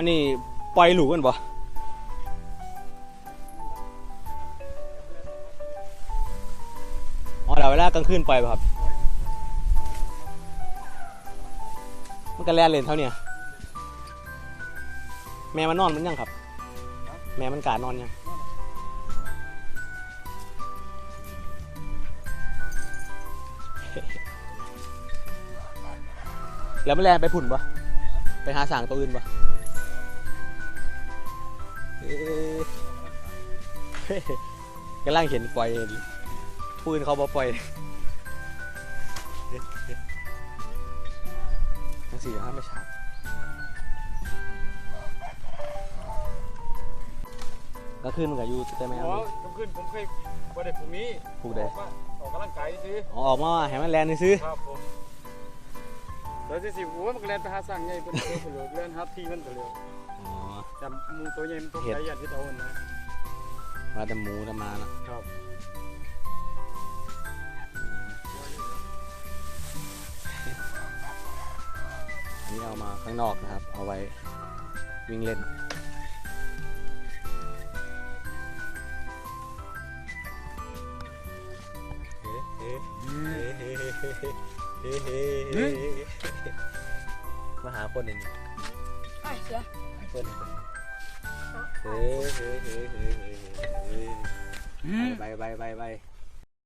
อันนี้ปล่อยหลูกันบ่อ๋อเดี๋ยวเวลากลางคืนปล่อยป่ะครับ มันก็แล่นเล่นเท่าเนี้ยแม่มันนอนมันยังครับ แม่มันกานอนยังแล้วมันแลนไปผุ่นปะไปหาสางตัวอื่นปะ กำลังเห็นปล่อยปืนเขาบอปล่อยทั้งสี่ห้าไม่ฉาบก็ขึ้นกับยูแต่แม่อ๋อกลางคืนผมเคยบ่ได้พวกนี้ผูกได้ออกมาออกกำลังกายซื้ออ๋อออกมาให้มันแลนซื้อครับผมแล้วสิสิโอ้มันก็เล่นไปหาสร้างใหญ่เพิ่นเร็วเพิ่อนเร็วเล่นหาที่มันก็เร็วอ๋อ แต่หมูตัวใหญ่มันตัวเห็ดใหญ่ยันที่เอานะมาแต่หมูแต่มานะครับอันนี้เอามาข้างนอกนะครับ เอาไว้วิ่งเล่นมาหาคนหนึ่งไอ้เสือคน เฮ้ยเ